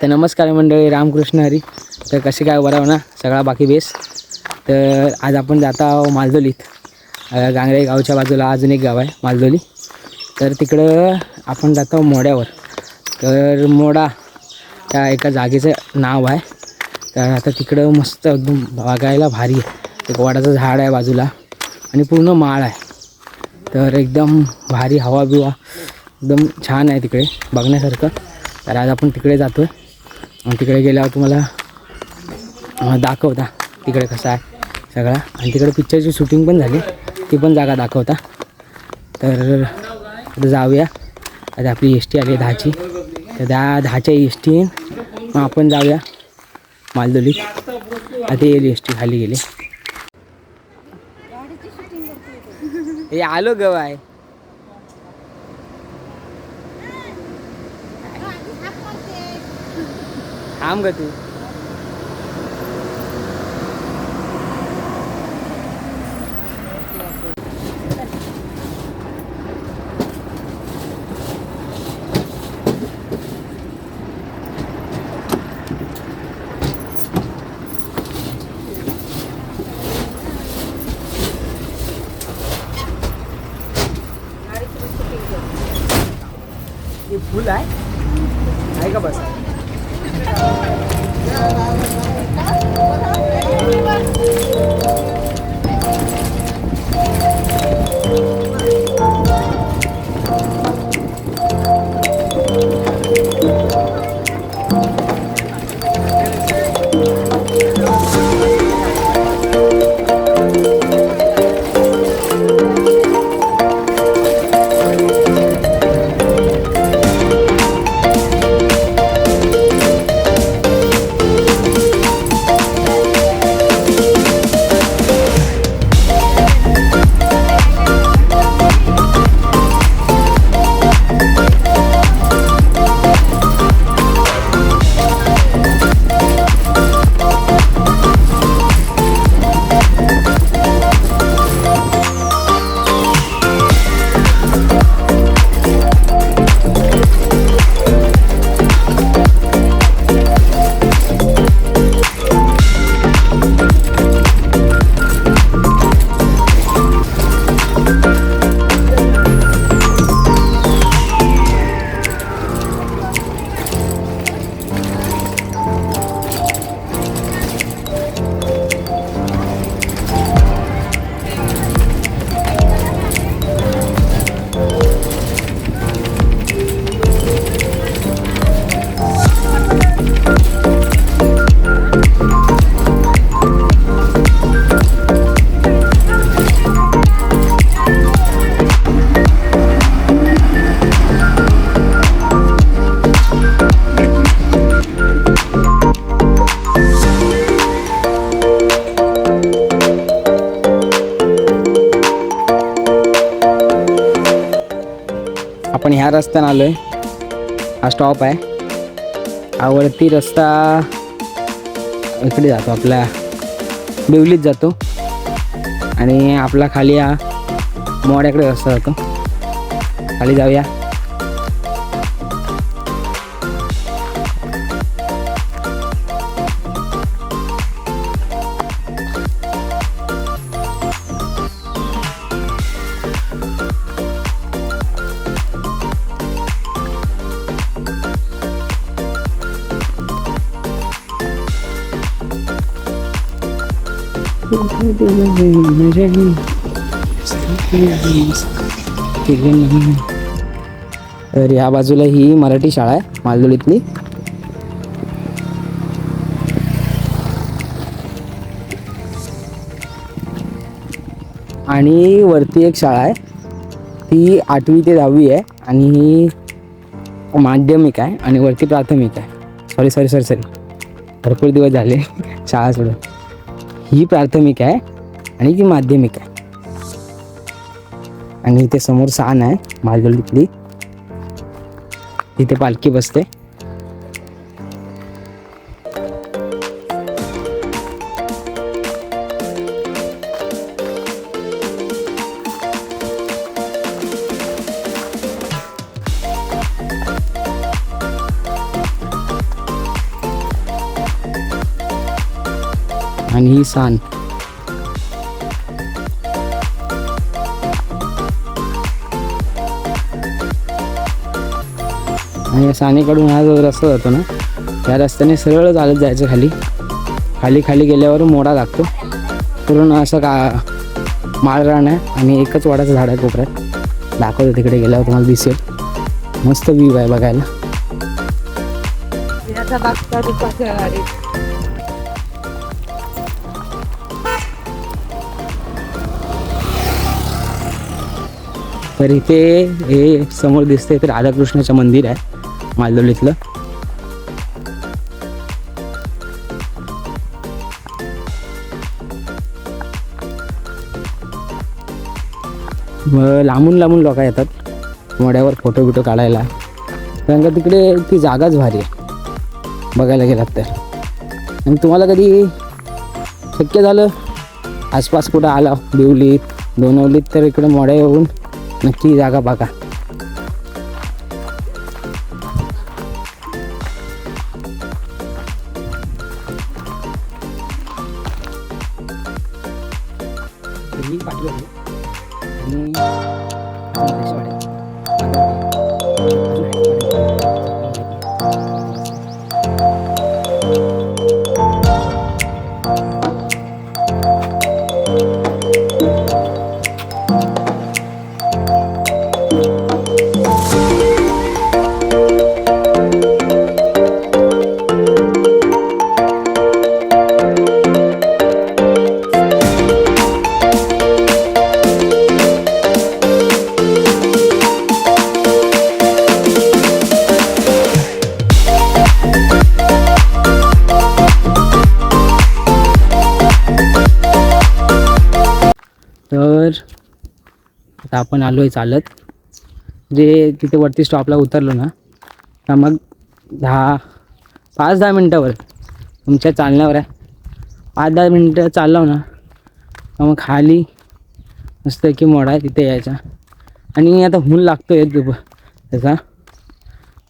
तर नमस्कार मंडळी रामकृष्ण हरी. तर कसे काय बरं ना? सगळा बाकी बेस. तर आज आपण जात आहोत मालदोलीत. गांगरे गावच्या बाजूला अजून एक गाव आहे मालदोली. तर तिकडं आपण जातो मोड्यावर. तर मोडा त्या एका जागेचं नाव आहे. तर आता तिकडं मस्त एकदम बघायला भारी आहे. एक वाडाचं झाड आहे बाजूला आणि पूर्ण माळ आहे. तर एकदम भारी हवा बिवा एकदम छान आहे तिकडे बघण्यासारखं. तर आज आपण तिकडे जातो आहे आणि तिकडे गेल्यावर तुम्हाला दाखवता तिकडे कसं आहे सगळा. आणि तिकडे पिक्चरची शूटिंग पण झाली. ती पण जागा दाखवता. तर जाऊया. आता आपली एस टी आली दहाची. तर त्या दहाच्या एस टी मग आपण जाऊया मालदोलीत. आता येईल एस टी खाली गेली. हे आलो गव थांब ग तू रस्त्यानं आलो आहे हा स्टॉप आहे. आवडती रस्ता इकडे जातो आपल्या. बिवलीत जातो. आणि आपला खाली हा मोड्याकडे रस्ता जातो. खाली जाऊया. तर ह्या बाजूला ही मराठी शाळा आहे मालदोलीतली आणि वरती एक शाळा आहे. ती आठवी ते दहावी आहे आणि ही माध्यमिक आहे आणि वरती प्राथमिक आहे. सॉरी सॉरी सॉरी सॉरी भरपूर दिवस झाले शाळा सोडून. ही प्राथमिक आहे आणि ती माध्यमिक आहे. आणि इथे समोर साण आहे मालगल्लीतली तिथे पालखी बसते. आणि ही सान. आणि या सानेकडून हा जो रस्ता जातो ना त्या रस्त्याने सरळ चालत जायचं खाली. खाली खाली गेल्यावर मोडा लागतो. पूर्ण असं का माळरान आहे आणि एकच वाडाचं झाड आहे कोपऱ्यात. दाखवतो तिकडे गेल्यावर तुम्हाला दिसेल. मस्त व्ह्यू आहे बघायला. तर इथे हे समोर दिसतंय ते राधाकृष्णाचं मंदिर आहे मालदोलीतलं. मग लांबून लांबून लोक येतात मोड्यावर फोटो बिटो काढायला. कारण का तिकडे ती जागाच भारी आहे बघायला गेलात तर. आणि तुम्हाला कधी शक्य झालं आसपास कुठं आला बिवलीत दोनवलीत तर इकडे मोड्या येऊन नक्की जागा बघा. तर आता आपण आलो आहे चालत. जे तिथे वरती स्टॉपला उतरलो ना तर मग दहा पाच दहा मिनटावर तुमच्या चालण्यावर आहे. पाच दहा मिनटं चाललो ना तर मग खाली मस्त की मोडा आहे तिथे यायचा. आणि आता हुल लागतो आहे दुप त्याचा.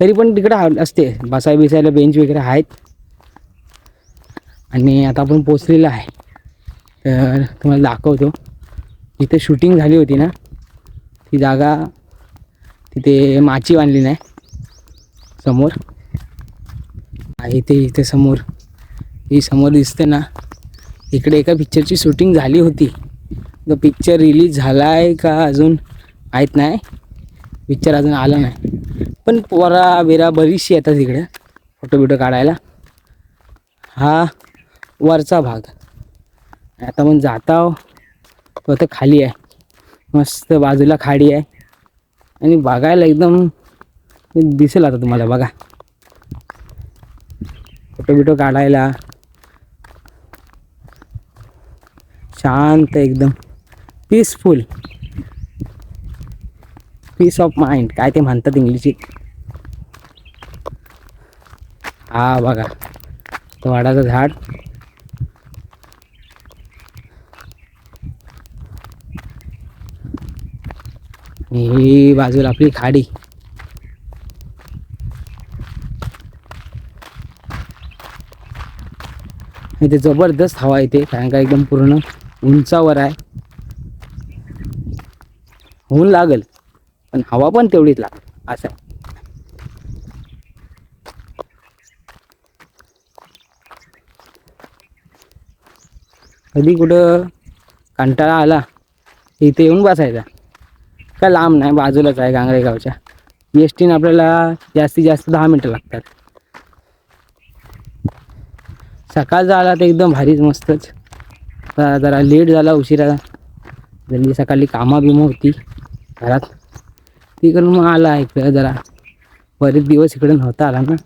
तरी पण तिकडे हा- असते बसाय बिसायला बेंच वगैरे आहेत. आणि आता आपण पोचलेलं आहे. तर तुम्हाला दाखवतो. जिथे शूटिंग झाली होती ना ती जागा तिथे माची बांधली नाही समोर. आहे ते इथे समोर. ही समोर दिसते ना इकडे एका पिक्चरची शूटिंग झाली होती. तो पिक्चर रिलीज झाला आहे का अजून माहीत नाही. पिक्चर अजून आला नाही. पण पोरा बिरा बरीचशी येतात इकडे फोटो बिटो काढायला. हा वरचा भाग. आता मग जाता तो खाली आहे. मस्त बाजूला खाडी आहे. आणि बघायला एकदम दिसेल आता तुम्हाला बघा. फोटो बिटो काढायला. शांत एकदम. पीसफुल पीस ऑफ माइंड काय ते म्हणतात इंग्लिशीत हा बघा. तो वाडाचं झाड. ही बाजूला आपली खाडी. इथे जबरदस्त हवा येते कारण का एकदम पूर्ण उंचावर आहे. होऊन लागल पण हवा पण तेवढीच लागेल. असं कधी कुठं कंटाळा आला इथे येऊन बसायचा. काय लांब नाही बाजूलाच आहे गांगरेगावच्या. एस टीनं आपल्याला जास्तीत जास्त दहा मिनटं लागतात. सकाळचा आला तर एकदम भारीच मस्तच. जरा लेट झाला उशिरा. जल्दी सकाळी कामा बिमा होती घरात. तिकडून मग आला इकडं जरा. बरेच दिवस इकडं नव्हता आला ना.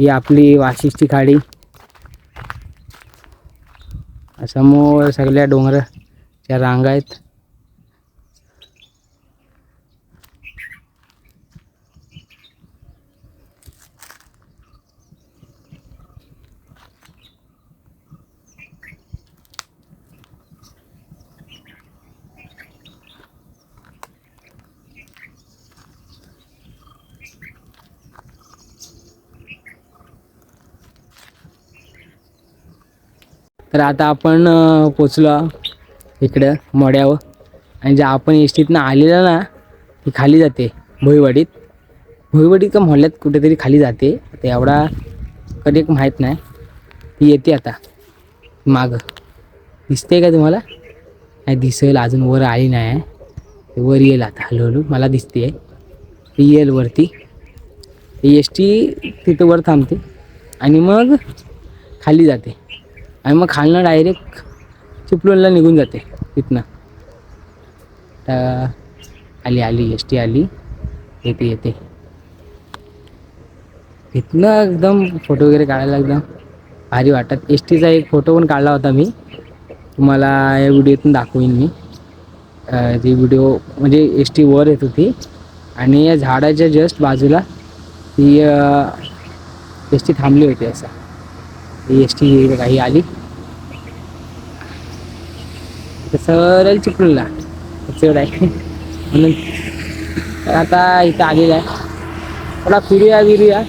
ही आपली वाशिष्ठी खाडी. समोर सगळ्या डोंगराच्या रांगा आहेत. तर आता आपण पोचलो इकडं मोड्यावर. आणि जे आपण एस टीतनं आलेलं ना ती खाली जाते भोईवाडीत. भोईवाडीत का मोहल्ल्यात कुठेतरी खाली जाते. तर एवढा कधी माहीत नाही. ती येते आता मागं. दिसते का तुम्हाला? नाही दिसेल अजून वर आली नाही. आहे वर येईल आता हळूहळू. मला दिसते आहे ती येईल वरती. एस टी तिथं वर थांबते. आणि मग खाली जाते. आणि मग खालनं डायरेक्ट चिपळूणला निघून जाते तिथनं तर आली आली एस टी आली. येते येते. तिथनं एकदम फोटो वगैरे काढायला एकदम भारी वाटत. एस टीचा एक फोटो पण काढला होता मी. तुम्हाला या व्हिडिओतून दाखवीन मी. ती व्हिडिओ म्हणजे एस टी वर येत होती. आणि या झाडाच्या जस्ट बाजूला ती एस टी थांबली होती असं. एस टी काही आली. सरळ चिपळूणला चढ आहे. म्हणून तर आता इथं आलेलं आहे. थोडा फिरूया विरूया.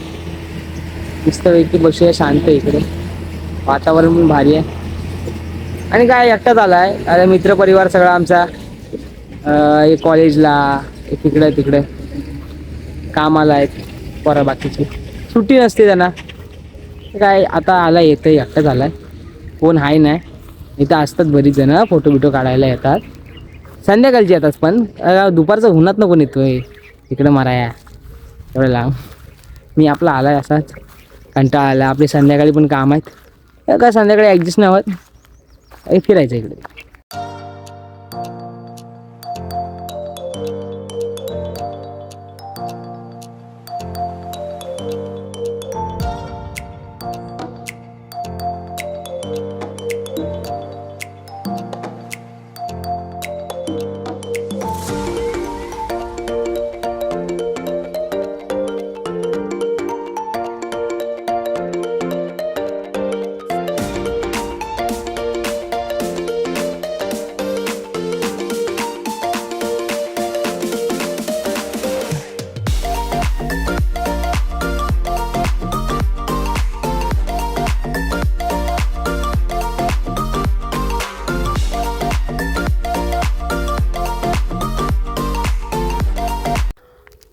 मस्तपैकी बसूया शांत इकडे. वातावरण पण भारी आहे. आणि काय एकटाच आला आहे. अरे मित्रपरिवार सगळा आमचा. एक कॉलेजला एक तिकडे. कामाला आहेत. पोरं बाकीची. सुट्टी नसते त्यांना. काय आता आला येतं एकटाच आला आहे कोण आहे नाही. इथं असतात बरीच जणं फोटो बिटो काढायला येतात. संध्याकाळची येतात पण दुपारचं उन्हात नको येतोय इकडं माराया. एवढं लांब. मी आपला आला आहे असाच. कंटाळा आला आपले संध्याकाळी पण काम आहेत. का काय संध्याकाळी ॲडजस्ट नाही होत. फिरायचं इकडे.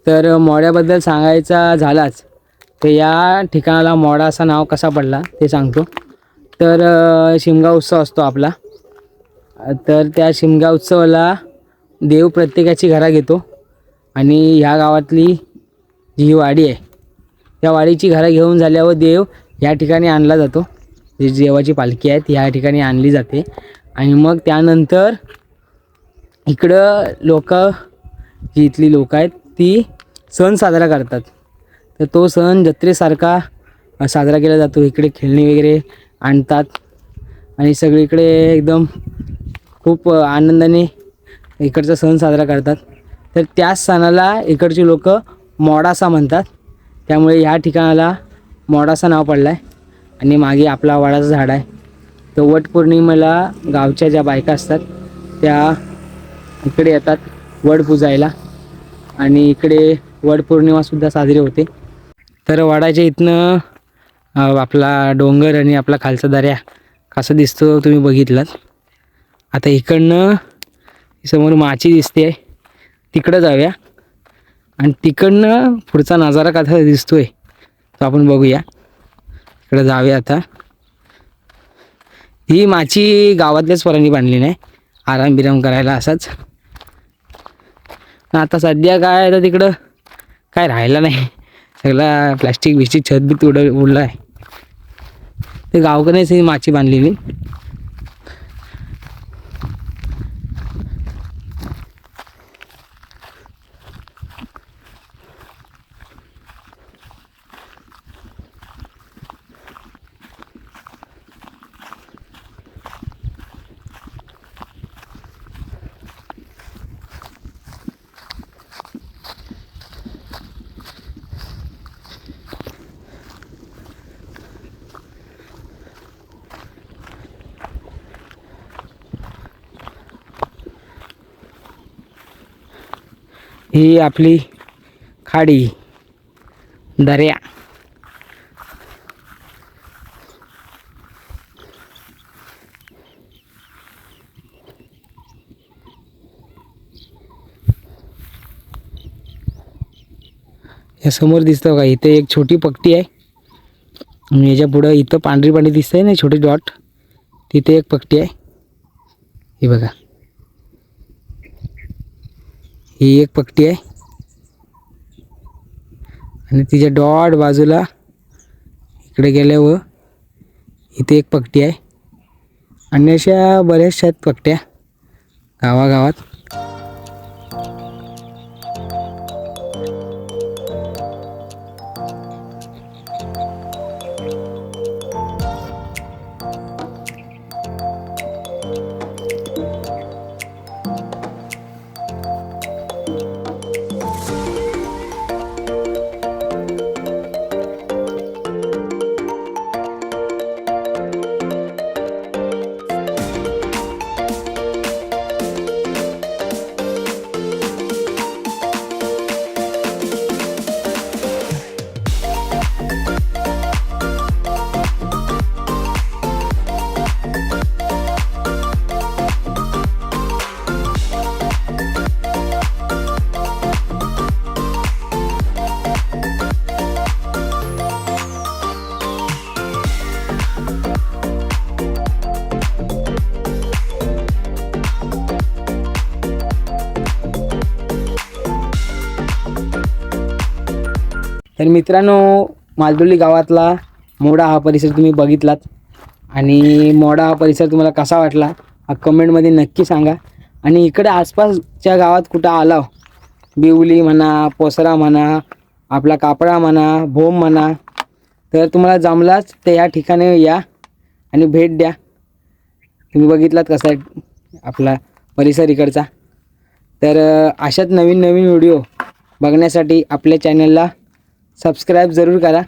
तर मोड्याबद्दल सांगायचा झालाच तर या ठिकाणाला मोडा असा नाव कसा पडला ते सांगतो. तर शिमगा उत्सव असतो आपला. तर त्या शिमगा उत्सवाला देव प्रत्येकाची घरा घेतो आणि ह्या गावातली जी वाडी आहे त्या वाडीची घरा घेऊन झाल्यावर देव या ठिकाणी आणला जातो. जी देवाची पालखी आहे ती ह्या ठिकाणी आणली जाते. आणि मग त्यानंतर इकडं लोक जी इथली लोक आहेत ती सण साजरा करतात. तर तो सण जत्रेसारखा साजरा केला जातो. इकडे खेळणी वगैरे आणतात. आणि सगळीकडे एकदम खूप आनंदाने इकडचा सण साजरा करतात. तर त्याच सणाला इकडची लोक मोडासा म्हणतात. त्यामुळे ह्या ठिकाणाला मोडासा नाव पडलं आहे आणि मागे आपला वाडाचं झाड आहे. तर वटपौर्णिमेला गावच्या ज्या बायका असतात त्या इकडे येतात वड पुजायला. आणि इकडे वडपौर्णिमासुद्धा साजरी होते. तर वडाच्या इथनं आपला डोंगर आणि आपला खालचा दऱ्या कसं दिसतो तुम्ही बघितलात. आता इकडनं समोर माची दिसते. आहे तिकडं जाऊया. आणि तिकडनं पुढचा नजारा कसा दिसतोय तो आपण बघूया. इकडं जाऊया आता. ही माची गावातल्याच पोरांनी बांधली नाही आराम बिराम करायला असाच. आता सध्या काय आहे तर तिकडं? काय राहिला नाही. सगळा प्लॅस्टिक बिस्टिक छत बीत उड उडलं आहे ते गावकऱ्यानेच ही माची बांधलेली. ही आपली खाडी दर्या. या समोर दिसतं का इथे एक छोटी पक्टी आहे. याच्या पुढं इथं पांढरी पांढरी दिसतंय ना छोटे डॉट तिथे एक पक्टी आहे. हे बघा. ही एक पट्टी आहे. आणि तिच्या डॉट बाजूला इकडे गेल्यावर इथे एक पट्टी आहे. आणि अशा बऱ्याचशा आहेत पट्ट्या गावागावात. तर मित्रांनो मालदोली गावातला मोडा हा परिसर तुम्ही बघितलात. आणि मोडा हा परिसर तुम्हाला कसा वाटला हा कमेंटमध्ये नक्की सांगा. आणि इकडे आसपासच्या गावात कुठं आला बिवली म्हणा पोसरा म्हणा आपला कापडा म्हणा भोम म्हणा तर तुम्हाला जमलाच तर या ठिकाणी या आणि भेट द्या. तुम्ही बघितलात कसा आहे आपला परिसर इकडचा. तर अशाच नवीन नवीन व्हिडिओ बघण्यासाठी आपल्या चॅनलला सबस्क्राईब जरूर करा.